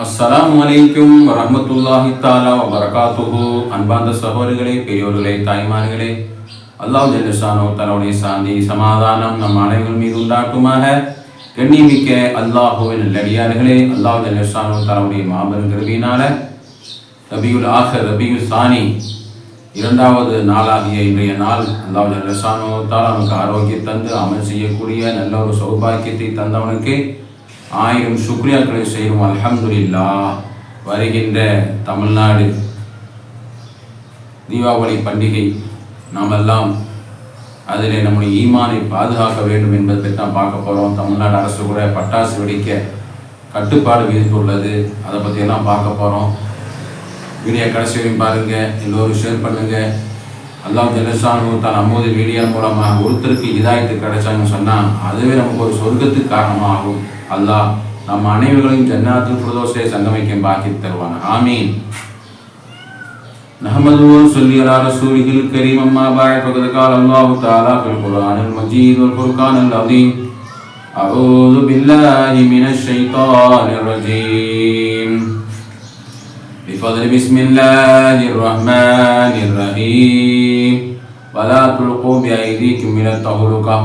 அஸ்லாம் வலைக்கும் வரமத்துல்லாஹி தாலா வரகாத்துஹு அன்பார்ந்த சகோதரிகளே பெரியோர்களே தாய்மார்களே அல்லாஹ் ஜல்லஷானோ தன்னுடைய சாந்தி சமாதானம் நம் அனைவர் மீது உண்டாக்குமாக. கண்ணிமிக்க அல்லாஹுவின் நல்லடியார்களே அல்லாஹ் ஜல்லஷானோ தன்னுடைய மாபெரும் கருவியினால ரபியுல் ஆஹர் ரபியுல் சானி இரண்டாவது நாளாகிய இன்றைய நாள் அல்லாஹ் ஜல்லஷானோ தாலா நமக்கு ஆரோக்கியம் தந்து அமல் செய்யக்கூடிய நல்ல ஒரு சௌபாக்கியத்தை தந்தவனுக்கு ஆயிரம் சுக்ரியாக்களை செய்வோம் அலமதுல்லா வருகின்ற தமிழ்நாடு தீபாவளி பண்டிகை நாம் எல்லாம் அதில் நம்முடைய ஈமானை பாதுகாக்க வேண்டும் என்பதை பற்றி தான் பார்க்க போகிறோம் தமிழ்நாடு அரசு கூட பட்டாசு வெடிக்க கட்டுப்பாடு விதித்துள்ளது. அதை பற்றியெல்லாம் பார்க்க போகிறோம் வீடியோ கடைசி வரையும் பாருங்கள் எல்லோரும் ஷேர் பண்ணுங்கள் அல்லாம் ஜெலசானு தான் அம்மோது வீடியோ மூலமாக ஒருத்தருக்கு இதாயத்து கிடைச்சாங்கன்னு சொன்னால் அதுவே நமக்கு ஒரு சொர்க்கத்துக்கு காரணமாகும். அல்லாஹ் நம்ம அனைவர்களையும் ஜன்னாத்தில் பிரதோஷை சங்கமிக்கும் பாக்கி தருவான் ஆமீன் نحمده ونصلي على رسوله الكريم أما بعد فقد قال الله تعالى في القرآن المجيد والفرقان العظيم أعوذ بالله من الشيطان الرجيم بفضل بسم الله الرحمن الرحيم ولا تلقوا بأيديكم إلى التهلكة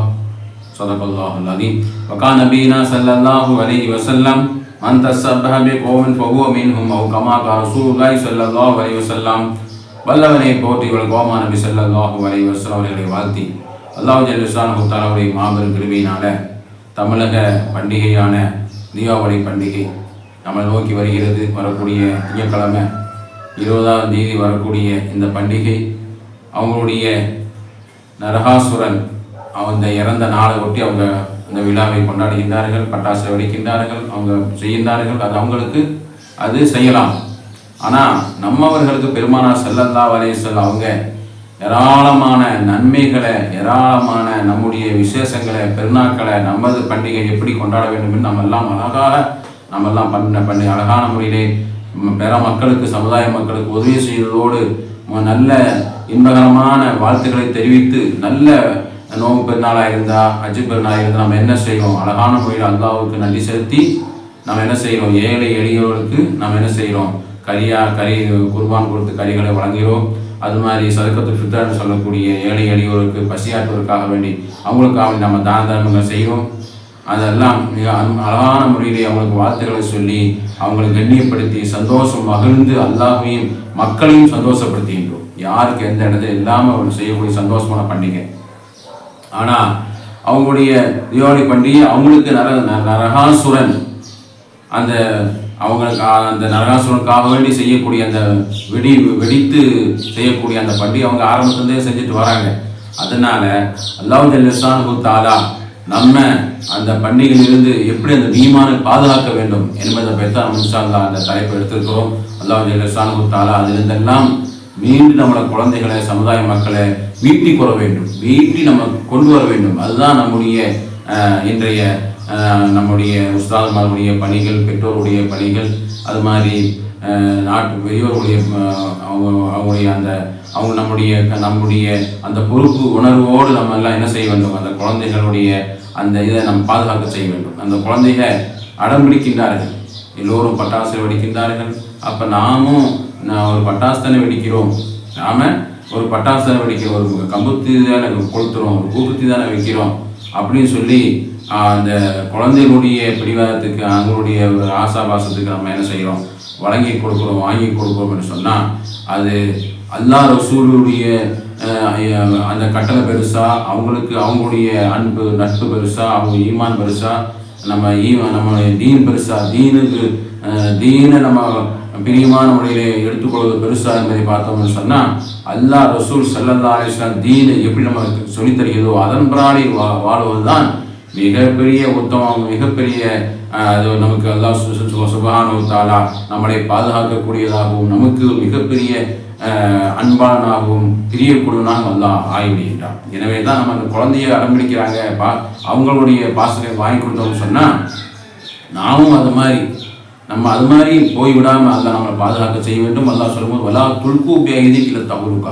صدق الله العظيم وكان نبينا صلى الله عليه وسلم من تسبح بقوم فهو منهم أو كما قال رسول الله صلى الله عليه وسلم வல்லவனை போற்றி இவள் கோமா நபி ஸல்லல்லாஹு அலைஹி வஸல்லம் அவர்களை வாழ்த்தி அல்லாஹ் ஜல்லுஷானு தஆலாவுடைய மாபெரும் கிருபையினால தமிழக பண்டிகையான தீபாவளி பண்டிகை நம்ம நோக்கி வருகிறது வரக்கூடிய திங்கட்கிழமை இருபதாம் தேதி வரக்கூடிய இந்த பண்டிகை அவங்களுடைய நரகாசுரன் அந்த இறந்த நாளை ஒட்டி அவங்க அந்த விழாவை கொண்டாடுகின்றார்கள் பட்டாசு வெடிக்கின்றார்கள் அவங்க செய்கின்றார்கள் அது அவங்களுக்கு அது செய்யலாம். ஆனால் நம்மவர்களுக்கு பெருமானார் செல்லல்லா சொல்ல அவங்க ஏராளமான நன்மைகளை ஏராளமான நம்முடைய விசேஷங்களை பெருநாட்களை நமது பண்டிகை எப்படி கொண்டாட வேண்டும் என்று நம்ம எல்லாம் அழகாக நம்ம எல்லாம் பண்ண பண்ணி அழகான முறையிலே பிற மக்களுக்கு சமுதாய மக்களுக்கு உதவி செய்வதோடு நல்ல இன்பகரமான வாழ்த்துக்களை தெரிவித்து நல்ல நோம்பு பெருநாளாக இருந்தால் அஜி பெருநாளாக இருந்தால் நம்ம என்ன செய்கிறோம் அழகான முறையில் அல்லாவுக்கு நன்றி செலுத்தி நம்ம என்ன செய்கிறோம் ஏழை எளியவர்களுக்கு நம்ம என்ன செய்கிறோம் கரியா கறி குர்பான் கொடுத்து கறிகளை வழங்குகிறோம். அது மாதிரி சதுக்கத்து ஃபித்ரான்னு சொல்லக்கூடிய ஏழை எளியோருக்கு பசியாற்றுவதற்காக வேண்டி அவங்களுக்காக வேண்டி நம்ம தான தர்மங்கள் செய்வோம் அதெல்லாம் மிக அழகான முறையிலே அவங்களுக்கு வார்த்தைகளை சொல்லி அவங்களை கண்ணியப்படுத்தி சந்தோஷம் மகிழ்ந்து அல்லாமையும் மக்களையும் சந்தோஷப்படுத்துகின்றோம். யாருக்கு எந்த இடத்துல இல்லாமல் அவங்க செய்யக்கூடிய சந்தோஷமான பண்டிகை. ஆனால் அவங்களுடைய தீபாவளி பண்டிகை அவங்களுக்கு நர ந- நரகாசுரன். அந்த அவங்களுக்கு அந்த நரகாசுரனுக்காக வேண்டி செய்யக்கூடிய அந்த வெடி வெடித்து செய்யக்கூடிய அந்த பண்டிகை அவங்க ஆரம்பத்துலேருந்தே செஞ்சுட்டு வராங்க. அதனால அல்லாஹ் ஜல்லிசானு தாலா நம்ம அந்த பண்டிகையிலிருந்து எப்படி அந்த ஈமானை பாதுகாக்க வேண்டும் என்பதை பற்றி தான் அந்த தலைப்பு எடுத்திருக்கிறோம். அல்லாஹ் குத்தாலா தாலா அதிலிருந்தெல்லாம் மீண்டும் நம்மளோட குழந்தைகளை சமுதாய மக்களை வீட்டி கொள்ள வேண்டும். வீட்டி நம்ம கொண்டு வர வேண்டும். அதுதான் நம்முடைய இன்றைய நம்முடைய உஸ்தாதுமாருடைய பணிகள் பெற்றோருடைய பணிகள். அது மாதிரி நாட்டு பெரியோருடைய அவங்க அவங்களுடைய அந்த அவங்க நம்முடைய நம்முடைய அந்த பொறுப்பு உணர்வோடு நம்ம எல்லாம் என்ன செய்ய வேண்டும்? அந்த குழந்தைகளுடைய அந்த இதை நம்ம பாதுகாக்க செய்ய வேண்டும். அந்த குழந்தைக அடம் பிடிக்கின்றார்கள். எல்லோரும் பட்டாசு வெடிக்கின்றார்கள். அப்போ நாமும் நான் ஒரு பட்டாசு தானே வெடிக்கிறோம். நாம ஒரு பட்டாசு தானே வெடிக்க ஒரு கம்புத்தி தானே கொளுத்துறோம் ஒரு கூக்குத்தி தானே வைக்கிறோம் அப்படின்னு சொல்லி அந்த குழந்தைகளுடைய பிடிவாதத்துக்கு அவங்களுடைய ஒரு ஆசாபாசத்துக்கு நம்ம என்ன செய்கிறோம் வழங்கி கொடுக்குறோம் வாங்கி கொடுக்குறோம்னு சொன்னால் அது அல்லா ரசூலுடைய அந்த கட்டளை பெருசா அவங்களுக்கு அவங்களுடைய அன்பு நட்பு பெருசா அவங்க ஈமான் பெருசா நம்ம ஈ- நம்ம தீன் பெருசா தீனுக்கு தீனை நம்ம பிரியமான முறையிலே எடுத்துக்கொள்வது பெருசாக என்பதை பார்த்தோம்னு சொன்னால் அல்லாஹ் ரசூல் சல்லல்லா அலிஸ்லாம் தீனை எப்படி நமக்கு சொல்லித்தருகிறதோ அதன் பிராடி வா வாழ்வது தான் மிகப்பெரிய உத்தமம் மிகப்பெரிய அது நமக்கு அல்லாஹ் சு- சு- நம்மளை பாதுகாக்கக்கூடியதாகவும் நமக்கு மிகப்பெரிய அன்பானாகவும் அன்பாளனாகவும் பிரியக்கூடியவனாகவும் அல்லாஹ் ஆகிவிடுகின்றான். எனவே தான் நம்ம அந்த குழந்தைய அடம்பிடிக்கிறாங்க. பா அவங்களுடைய பாசத்தை வாங்கி கொடுத்தோம்னு சொன்னால் நாமும் அது மாதிரி நம்ம அது மாதிரி போய் விடாமல் நம்மளை பாதுகாக்க செய்ய வேண்டும். அல்லா சொல்லும்போது வலா துல்கு உபயோகிதி இல்லை தவறுக்கா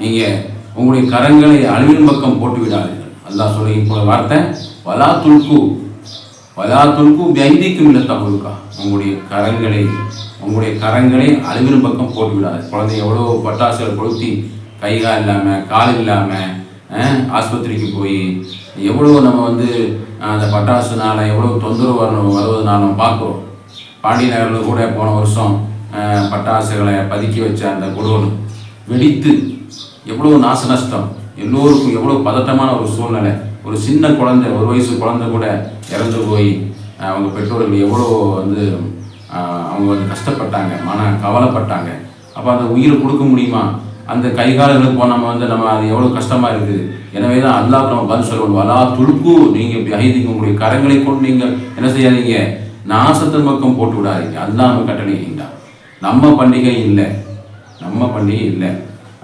நீங்கள் உங்களுடைய கரங்களை அழிவின் பக்கம் போட்டு விடாதீர்கள் அல்லா சொல்லி இப்போ வார்த்தை வலா துல்கு வலா துல்கு வைதிக்கும் இல்லை தவறுக்கா உங்களுடைய கரங்களை உங்களுடைய கரங்களை அழிவின் பக்கம் போட்டு விடாது குழந்தை எவ்வளோ பட்டாசுகள் கொளுத்தி கை கால் இல்லாமல் கால் இல்லாமல் ஆஸ்பத்திரிக்கு போய் எவ்வளோ நம்ம வந்து அந்த பட்டாசுனால எவ்வளோ தொந்தரவு வரணும் வருவதனால நம்ம பார்க்குறோம். பாண்டி நகரில் கூட போன வருஷம் பட்டாசுகளை பதுக்கி வச்ச அந்த குடோன் வெடித்து எவ்வளோ நாச நஷ்டம் எல்லோருக்கும் எவ்வளோ பதட்டமான ஒரு சூழ்நிலை. ஒரு சின்ன குழந்தை ஒரு வயசு குழந்தை கூட இறந்து போய் அவங்க பெற்றோர்கள் எவ்வளோ வந்து அவங்க வந்து கஷ்டப்பட்டாங்க மன கவலைப்பட்டாங்க. அப்போ அந்த உயிரை கொடுக்க முடியுமா? அந்த கை கால்களுக்கு நம்ம வந்து நம்ம அது எவ்வளோ கஷ்டமாக இருக்குது? எனவே தான் அல்லாஹ் நம்ம பதில் சொல்லணும் வலா துடுக்கு நீங்கள் ஐதீங்க உங்களுடைய கரங்களை கொண்டு நீங்கள் என்ன செய்யாதீங்க? நாசத்தின் பக்கம் போட்டு விடாதீங்க அதுதான் நம்ம கட்டளைகின்றான் நம்ம பண்டிகை இல்லை. நம்ம பண்டிகை இல்லை.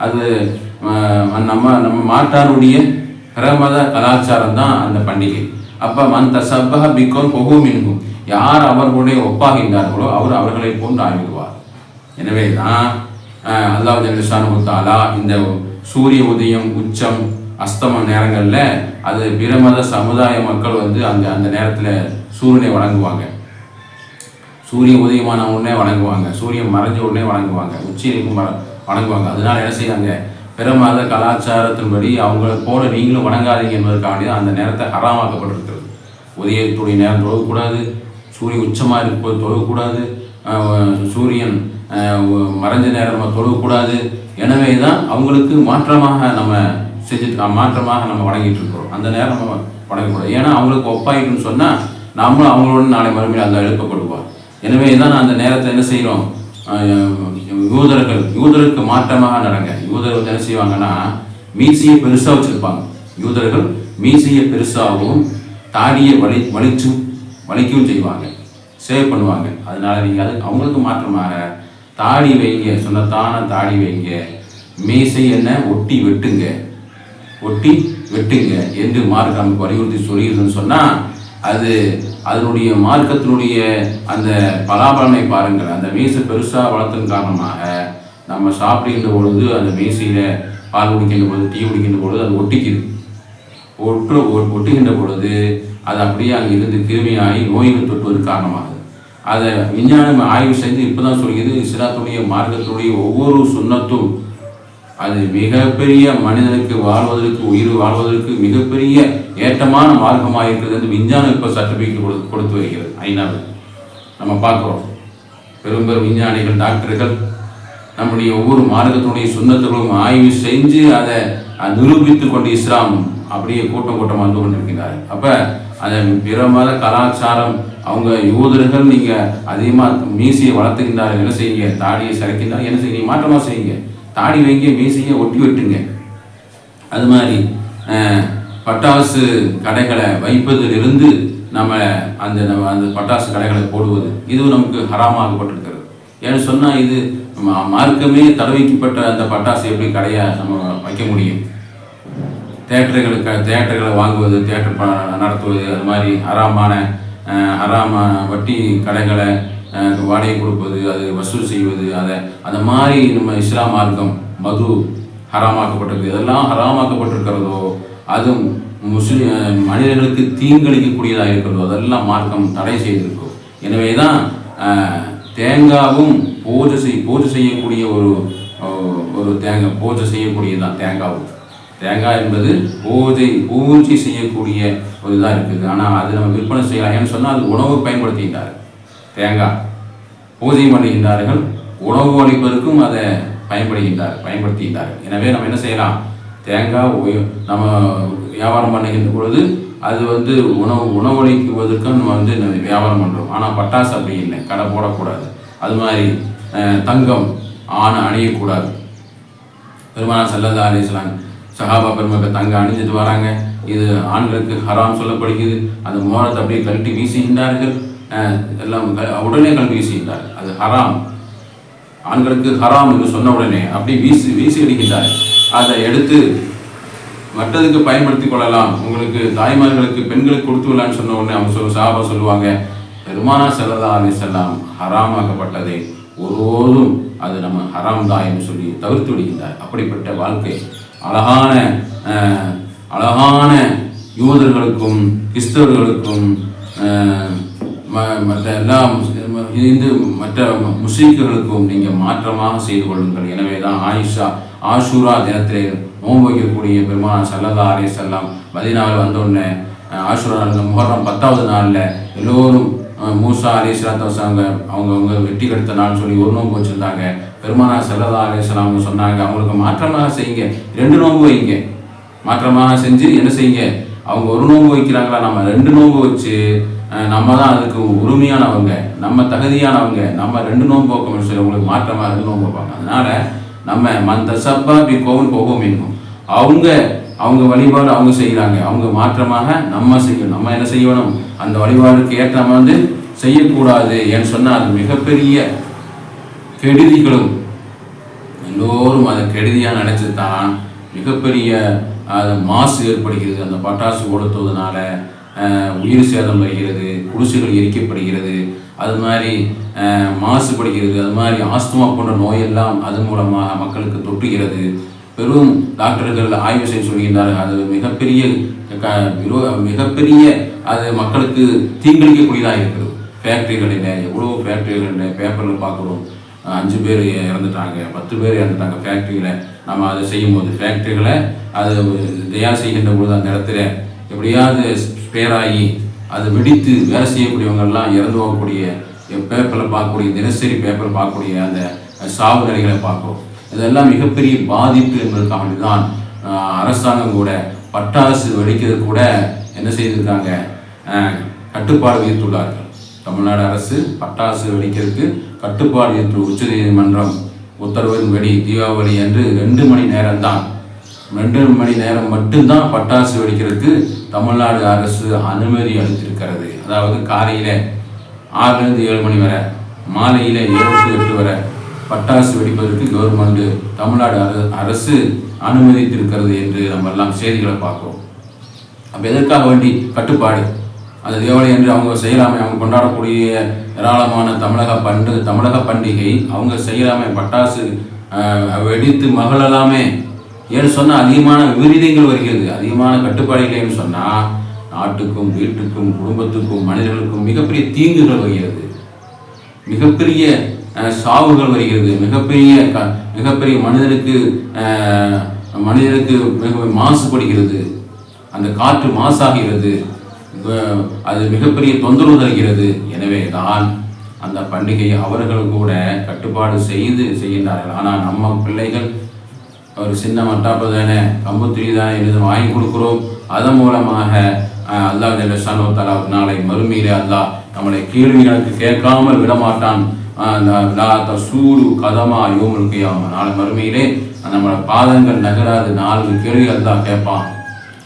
அது நம்ம நம்ம மாட்டாருடைய பிரமத கலாச்சாரம் தான் அந்த பண்டிகை. அப்போ மந்த சப்பக பிக்கோன் பொகு மின்கும் யார் அவர்களுடைய ஒப்பாகின்றார்களோ அவர் அவர்களை போன்று ஆய்விடுவார் எனவே தான் அல்லாஹ் ஜல்லிஷானு தாலா இந்த சூரிய உதயம் உச்சம் அஸ்தம நேரங்களில் அது பிற மத சமுதாய மக்கள் வந்து அந்த அந்த நேரத்தில் சூரியனை வழங்குவாங்க. சூரியன் உதயமான உடனே வணங்குவாங்க. சூரியன் மறைஞ்ச உடனே வணங்குவாங்க. உச்சிக்கு மர வணங்குவாங்க. அதனால என்ன செய்வாங்க பிற மத கலாச்சாரத்தின்படி அவங்களை போல நீங்களும் வணங்காதீங்க என்பதற்காண்டி அந்த நேரத்தை ஹராமாக்கப்பட்டிருக்கிறது. உதயத்துடைய நேரம் தொழக்கூடாது. சூரியன் உச்சமாக இருப்பது தொழக்கூடாது. சூரியன் மறைஞ்ச நேரம் நம்ம தொழக்கூடாது. எனவே தான் அவங்களுக்கு மாற்றமாக நம்ம செஞ்சுட்டு மாற்றமாக நம்ம வணங்கிட்டு இருக்கிறோம். அந்த நேரம் நம்ம வணங்கக்கூடாது. ஏன்னா அவங்களுக்கு ஒப்பாயிட்டுன்னு சொன்னால் நாமளும் அவங்களோட நாளை மறுமையில் அந்த எழுப்பப்படுவார் எனவே தான் அந்த நேரத்தை என்ன செய்கிறோம்? யூதர்கள் யூதருக்கு மாற்றமாக நடங்க. யூதர்கள் என்ன செய்வாங்கன்னா மீசையை பெருசாக வச்சுருப்பாங்க. யூதர்கள் மீசையை பெருசாகவும் தாடியை வலி வலிச்சும் வலிக்கவும் செய்வாங்க. சேவ் பண்ணுவாங்க. அதனால நீங்கள் அது அவங்களுக்கு மாற்றமாக தாடி வைங்க. சுண்ணத்தான தாடி வைங்க. மீசை என்ன ஒட்டி வெட்டுங்க. ஒட்டி வெட்டுங்க. என்று மார்க் நமக்கு வலியுறுத்தி சொல்லிடுதுன்னு சொன்னால் அது அதனுடைய மார்க்கத்தினுடைய அந்த பலாபலனை பாருங்கள். அந்த மீசை பெருசாக வளர்த்தன் காரணமாக நம்ம சாப்பிடுகின்ற பொழுது அந்த மீசையில் பால் குடிக்கின்ற பொழுது டீ குடிக்கின்ற பொழுது அது ஒட்டிக்குது. ஒட்டு ஒட்டுகின்ற பொழுது அது அப்படியே அங்கே இருந்து கிருமியாகி நோய்கள் தொட்டுவதற்கு காரணமாகுது. அதை விஞ்ஞானம் ஆய்வு செய்து இப்போ தான் சொல்கிறது இஸ்லாத்துடைய மார்க்கத்துடைய ஒவ்வொரு சுண்ணத்தும் அது மிகப்பெரிய மனிதனுக்கு வாழ்வதற்கு உயிர் வாழ்வதற்கு மிகப்பெரிய ஏற்றமான மார்க்கமாக இருக்கிறது என்று விஞ்ஞானம் இப்போ சர்டிஃபிகேட் கொடுத்து கொடுத்து வருகிறது ஐநாவில். நம்ம பார்க்குறோம். பெரும் பெரும் விஞ்ஞானிகள் டாக்டர்கள் நம்முடைய ஒவ்வொரு மார்க்கத்தினுடைய சுண்ணத்துகளும் ஆய்வு செஞ்சு அதை நிரூபித்து கொண்டு இஸ்லாம் அப்படியே கூட்டம் கூட்டம் வந்து கொண்டிருக்கிறார் அப்போ அந்த பிற மத கலாச்சாரம் அவங்க யூதர்கள் நீங்கள் அதிகமாக மீசையை வளர்த்துக்கின்றார்கள் என்ன செய்யுங்க? தாடியை சரைக்கின்றார்கள் என்ன செய்யுங்க? மாற்றமாக செய்யுங்க. தாடி வைங்க மீசையை ஒட்டி வெட்டுங்க அது மாதிரி பட்டாசு கடைகளை வைப்பதிலிருந்து நம்ம அந்த நம்ம அந்த பட்டாசு கடைகளை போடுவது இதுவும் நமக்கு ஹராமாகப்பட்டிருக்கிறது ஏன்னு சொன்னால் இது மா- மார்க்கமே தடவிக்கப்பட்ட அந்த பட்டாசு எப்படி கடையாக நம்ம வைக்க முடியும்? தேட்டர்களுக்கு தேட்டர்களை வாங்குவது தேட்டர் நடத்துவது அது மாதிரி ஹராமான அஹ், வட்டி கடைகளை வாடகை கொடுப்பது அது வசூல் செய்வது அதை அந்த மாதிரி நம்ம இஸ்லாம் மார்க்கம் மது ஹராமாக்கப்பட்டிருக்கு. இதெல்லாம் ஹராமாக்கப்பட்டிருக்கிறதோ அதுவும் முஸ்லிம் மனிதர்களுக்கு தீங்களிக்கக்கூடியதாக இருக்கிறதோ அதெல்லாம் மார்க்கம் தடை செய்திருக்கோ. எனவே தான் தேங்காவும் பூஜை செய் பூஜை செய்யக்கூடிய ஒரு ஒரு தேங்காய் பூஜை செய்யக்கூடியதுதான் தேங்காவும். தேங்காய் என்பது பூஜை பூஜை செய்யக்கூடிய ஒரு இதாக இருக்குது. ஆனால் அது நம்ம விற்பனை செய்யலாம். ஏன்னு சொன்னால் அது உணவு பயன்படுத்துகின்றார் தேங்காய். பூஜை பண்ணுகின்றார்கள். உணவு அளிப்பதற்கும் அதை பயன்படுகின்றார் பயன்படுத்துகின்றார்கள். எனவே நம்ம என்ன செய்யலாம்? தேங்காய் நம்ம வியாபாரம் பண்ணுகின்ற பொழுது அது வந்து உணவு உணவளிக்குவதற்கும் நம்ம வந்து வியாபாரம் பண்ணுறோம் ஆனால் பட்டாசு அப்படி இல்லை. கடை போடக்கூடாது. அது மாதிரி தங்கம் ஆணை அணியக்கூடாது. பெருமானா செல்லதா அலிஸ்லாம் சஹாபா பெருமக்கள் தங்கம் அணிஞ்சிட்டு வராங்க. இது ஆண்களுக்கு ஹராம் சொல்லப்படுகிறது. அந்த மோரத்தை அப்படியே கழட்டி வீசுகின்றார்கள். எல்லாம் உடனே கல்வி வீசுகின்றார் அது ஹராம். ஆண்களுக்கு ஹராம் என்று சொன்ன உடனே அப்படியே வீசி வீசி அடிக்கின்றார் அதை எடுத்து மற்றதுக்கு பயன்படுத்திக் கொள்ளலாம். உங்களுக்கு தாய்மார்களுக்கு பெண்களுக்கு கொடுத்து விடலான்னு சொன்ன உடனே அவங்க சொல்ல சாபா சொல்லுவாங்க பெருமானா செல்லதா அலி செல்லாம் ஹராமாக்கப்பட்டதை ஒருபோதும் அது நம்ம ஹராம் தான் என்று சொல்லி தவிர்த்து விடுகின்றார். அப்படிப்பட்ட வாழ்க்கை அழகான அழகான யூதர்களுக்கும் கிறிஸ்தவர்களுக்கும் மற்ற எல்லா இந்து மற்ற முஸ்லீம்களுக்கும் நீங்கள் மாற்றமாக செய்து கொள்ளுங்கள். எனவே தான் ஆயிஷா ஆஷூரா தினத்திலே நோன்பு வைக்கக்கூடிய பெருமான் சல்லதா அலே செல்லாம் மதினாவில் வந்தோடனே ஆஷூரா அந்த முகரம் பத்தாவது நாளில் எல்லோரும் மூசா அலி அவங்க அவங்க அவங்க வெட்டி கெடுத்த நாள் சொல்லி ஒரு நோன்பு வச்சுருந்தாங்க. பெருமானா செல்லதா அலே அவங்க சொன்னாங்க அவங்களுக்கு மாற்றமாக செய்யுங்க. ரெண்டு நோன்பு வைங்க. மாற்றமாக செஞ்சு என்ன செய்யுங்க? அவங்க ஒரு நோன்பு வைக்கிறாங்களா? நம்ம ரெண்டு நோன்பு வச்சு நம்ம தான் அதுக்கு உரிமையானவங்க நம்ம தகுதியானவங்க நம்ம ரெண்டு நோன்பு வைக்கணும்னு சொல்லி உங்களுக்கு மாற்றமாக ரெண்டு நோன்பு வைப்பாங்க அதனால நம்ம மந்த சப்பா பி கோவன் போகும் இருக்கும் அவங்க அவங்க வழிபாடு அவங்க செய்கிறாங்க. அவங்க மாற்றமாக நம்ம செய்யணும். நம்ம என்ன செய்யணும்? அந்த வழிபாடுக்கு ஏற்ற வந்து செய்யக்கூடாது ஏன்னு சொன்னால் அது மிகப்பெரிய கெடுதிகளும் எல்லோரும் அதை கெடுதியாக நினைச்சு தான் மிகப்பெரிய அது மாசு ஏற்படுகிறது. அந்த பட்டாசு கொளுத்துவதனால உயிர் சேதம் வருகிறது குடிசைகள் எரிக்கப்படுகிறது அது மாதிரி மாசுபடுகிறது அது மாதிரி ஆஸ்துமா போன்ற நோயெல்லாம் அது மூலமாக மக்களுக்கு தொற்றுகிறது. பெரும் டாக்டர்கள் ஆய்வு செய்ய சொல்கின்றார்கள் அது மிகப்பெரிய க- விரோ- மிகப்பெரிய அது மக்களுக்கு தீங்கிழிக்கக்கூடியதாக இருக்கிறது. ஃபேக்ட்ரிகளில் எவ்வளோ ஃபேக்ட்ரிகளில் பேப்பரில் பார்க்குறோம். அஞ்சு பேர் இறந்துட்டாங்க பத்து பேர் இறந்துட்டாங்க ஃபேக்ட்ரியில் நம்ம அதை செய்யும்போது ஃபேக்ட்ரிகளை அது தயார் செய்கின்ற பொழுது அந்த இடத்துல எப்படியாவது பேராகி அதை அது வெடித்து வேலை செய்யக்கூடியவங்கெல்லாம் இறந்து போகக்கூடிய பேப்பரில் பார்க்கக்கூடிய தினசரி பேப்பரில் பார்க்கக்கூடிய அந்த சாவு நிலைகளை பார்க்குறோம். இதெல்லாம் மிகப்பெரிய பாதிப்பு என்பதற்காக வேண்டிதான் அரசாங்கம் கூட பட்டாசு வெடிக்கிறது கூட என்ன செய்திருக்காங்க கட்டுப்பாடு விதித்துள்ளார்கள். தமிழ்நாடு அரசு பட்டாசு வெடிக்கிறதுக்கு கட்டுப்பாடு விதித்து உச்சநீதிமன்றம் உத்தரவின்படி தீபாவளி அன்று ரெண்டு மணி நேரம்தான் ரெண்டு மணி நேரம் மட்டும்தான் பட்டாசு வெடிக்கிறதுக்கு தமிழ்நாடு அரசு அனுமதி அளித்திருக்கிறது. அதாவது காலையில் ஆறுலேருந்து ஏழு மணி வரை மாலையில் ஏழு எட்டு வரை பட்டாசு வெடிப்பதற்கு கவர்மெண்ட் தமிழ்நாடு அர- அரசு அனுமதித்திருக்கிறது என்று நம்ம எல்லாம் செய்திகளை பார்க்குறோம். அப்போ எதற்காக வேண்டி கட்டுப்பாடு? அந்த தீபாவளி என்று அவங்க செய்யலாமை அவங்க கொண்டாடக்கூடிய ஏராளமான தமிழக பண்டு தமிழக பண்டிகை அவங்க செய்யலாமை பட்டாசு வெடித்து மகளலாமே ஏன்னு சொன்னால் அதிகமான விபரீதங்கள் வருகிறது. அதிகமான கட்டுப்பாடு இல்லைன்னு சொன்னால் நாட்டுக்கும் வீட்டுக்கும் குடும்பத்துக்கும் மனிதர்களுக்கும் மிகப்பெரிய தீங்குகள் வருகிறது. மிகப்பெரிய சாவுகள் வருகிறது. மிகப்பெரிய க- மிகப்பெரிய மனிதனுக்கு மனிதனுக்கு மிக மாசுபடுகிறது. அந்த காற்று மாசாகிறது. அது மிகப்பெரிய தொந்தரவு தருகிறது. எனவே தான் அந்த பண்டிகையை அவர்கள் கூட கட்டுப்பாடு செய்து செய்கின்றார்கள். ஆனால் நம்ம பிள்ளைகள் ஒரு சின்ன மட்டாப்பு தானே? கம்புத்திரி தானே இது வாங்கி கொடுக்குறோம். அதன் மூலமாக அல்லா அல்லாஹ் ஜல்லஷானு தலா நாளை மறுமையிலே அல்லா நம்மளை கேள்விகளுக்கு கேட்காமல் விடமாட்டான். சூடு கதமா யோமுல் கியாம. நாளை மறுமையிலே நம்மளோட பாதங்கள் நகராது. நாலு கேள்வி தான் கேட்பான்.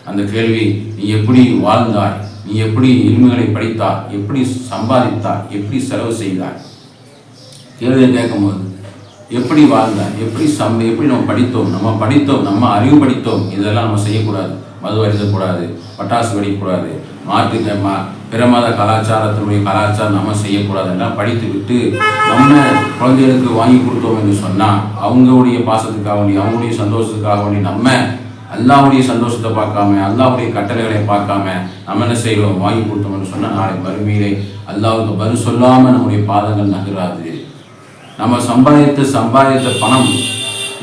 அந்த கேள்வி நீ எப்படி வாழ்ந்தாய்? நீ எப்படி இனிமைகளை படித்தாய்? எப்படி சம்பாதித்தாய்? எப்படி செலவு செய்தாய்? கேள்வியை கேட்கும்போது எப்படி வாழ்ந்தாய் எப்படி சம் எப்படி நம்ம படித்தோம்? நம்ம படித்தோம் நம்ம அறிவு படித்தோம். இதெல்லாம் நம்ம செய்யக்கூடாது. மது அருந்தக்கூடாது பட்டாசு வெடிக்கக்கூடாது மாற்று மா பிற மத கலாச்சாரத்தினுடைய கலாச்சாரம் நம்ம செய்யக்கூடாதுன்னா படித்து விட்டு நம்ம குழந்தைகளுக்கு வாங்கி கொடுத்தோம் என்று சொன்னால் அவங்களுடைய பாசத்துக்காக வேண்டி அவங்களுடைய சந்தோஷத்துக்காக வேண்டி நம்ம அல்லாவுடைய சந்தோஷத்தை பார்க்காம அல்லாவுடைய கட்டளைகளை பார்க்காம நம்ம என்ன செய்கிறோம் வாங்கி கொடுத்தோம் என்று சொன்னால் நாளை மறுமையிலே அல்லாவுக்கு பதில் சொல்லாமல் நம்முடைய பாதங்கள் நகராது. நம்ம சம்பாதித்த சம்பாதித்த பணம்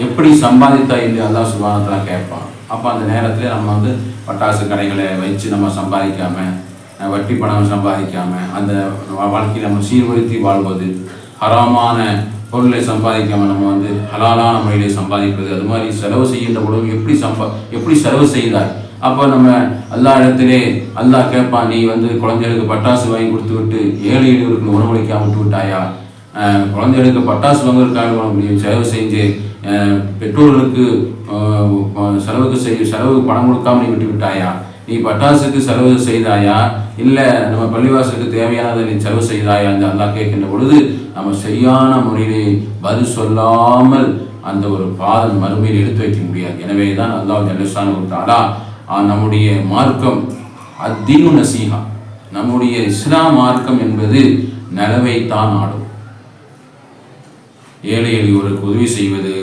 எப்படி சம்பாதித்தா என்று அல்லாஹ் சுபானத்தில் கேட்பான். அப்போ அந்த நேரத்தில் நம்ம வந்து பட்டாசு கடைகளை வச்சு நம்ம சம்பாதிக்காமல் வட்டி பணம் சம்பாதிக்காமல் அந்த வாழ்க்கையை நம்ம சீர்படுத்தி வாழ்வது ஹராமான பொருளை சம்பாதிக்காமல் நம்ம வந்து ஹலாலான முறையிலே சம்பாதிப்பது அது மாதிரி செலவு செய்கின்ற பொழுது எப்படி சம்பா எப்படி செலவு செய்தாய்? அப்போ நம்ம எல்லா இடத்திலே அல்லா கேட்பான் நீ வந்து குழந்தைகளுக்கு பட்டாசு வாங்கி கொடுத்து விட்டு ஏழை எளியவருக்கு உணவளிக்காம விட்டு விட்டாயா? குழந்தைகளுக்கு பட்டாசு வாங்குறதுக்காக முடியும். செலவு செஞ்சு பெற்றோர்களுக்கு செலவுக்கு செய் செலவுக்கு பணம் கொடுக்காம நீ விட்டு விட்டாயா? நீ பட்டாசுக்கு செலவு செய்தாயா? இல்லை நம்ம பள்ளிவாசலுக்கு தேவையானதை நீ செலவு செய்தாயா? என்று அல்லா கேட்கின்ற பொழுது நம்ம சரியான முறையிலே பதில் சொல்லாமல் அந்த ஒரு பாதம் மறுமையில் எடுத்து வைக்க முடியாது. எனவே தான் அல்லாஹ் ஜல்லஷான் தாலா நம்முடைய மார்க்கம் அத்தீனு நசீகா நம்முடைய இஸ்லாம் மார்க்கம் என்பது நலவைத்தான் ஆடும். ஏழை எளியோருக்கு உதவி செய்வது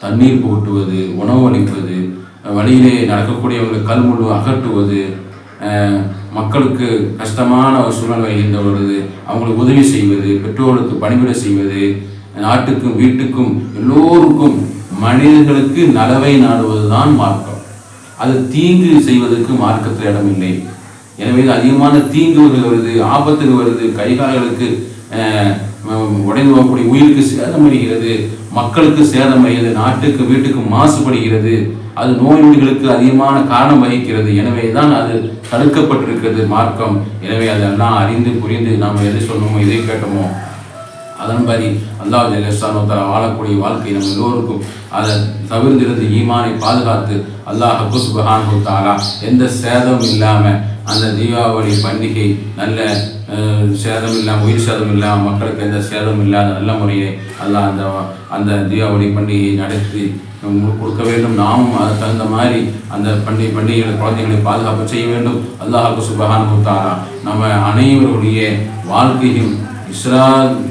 தண்ணீர் போட்டுவது உணவு அளிப்பது வழியிலே நடக்கக்கூடியவர்களுக்கு கல் முழு அகற்றுவது மக்களுக்கு கஷ்டமான ஒரு சூழ்நிலை இருந்த பொழுது அவங்களுக்கு உதவி செய்வது பெற்றோருக்கு பணிவிட செய்வது நாட்டுக்கும் வீட்டுக்கும் எல்லோருக்கும் மனிதர்களுக்கு நலவை நாடுவதுதான் மார்க்கம். அது தீங்கு செய்வதற்கு மார்க்கத்தில் இடமில்லை எனவே அதிகமான தீங்குகள் வருது ஆபத்துகள் வருது கைகால்களுக்கு உடைந்து போகக்கூடிய உயிருக்கு சேதம் அடைகிறது மக்களுக்கு சேதம் அடைகிறது நாட்டுக்கு வீட்டுக்கு மாசுபடுகிறது. அது நோய் நொடிகளுக்கு அதிகமான காரணம் வகிக்கிறது. எனவே தான் அது தடுக்கப்பட்டிருக்கிறது மார்க்கம். எனவே அதெல்லாம் அறிந்து புரிந்து நாம் எதை சொன்னோமோ எதை கேட்டோமோ அதன்படி அல்லாஹ் ஜல்லஷானோத்தர வாழக்கூடிய வாழ்க்கை நம்ம எல்லோருக்கும் அதை தவிர்த்திருந்து ஈமானை பாதுகாத்து அல்லாஹ் சுபஹான் கொடுத்தாரா எந்த சேதமும் இல்லாமல் அந்த தீபாவளி பண்டிகை நல்ல சேதம் இல்லாமல் உயிர் சேதம் இல்லாமல் மக்களுக்கு எந்த சேதம் இல்லாத நல்ல முறையை அல்லாஹ் அந்த அந்த தீபாவளி பண்டிகையை நடத்தி கொடுக்க வேண்டும். நாமும் அது தகுந்த மாதிரி அந்த பண்டிகை பண்டிகைகளை குழந்தைகளை பாதுகாப்பு செய்ய வேண்டும். அல்லாஹ் சுபகான கொடுத்தாரா நம்ம அனைவருடைய வாழ்க்கையும் இஸ்ரா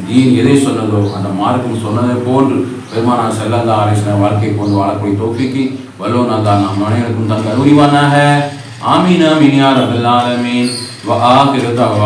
தீன் எதை சொன்னதோ அந்த மார்க்கம் சொன்னதை போன்று பெருமானா செல்லல்லா ஆலேசன வாழ்க்கை போன்று வாழக்கூடிய தோப்பிக்கு வல்லோன் அல்லா நம் அனைவருக்கும் தந்த அறிவானாக ஆமீன் ஆமீன் யார் அபில் ஆலமீன் வ ஆகிரு தஅவா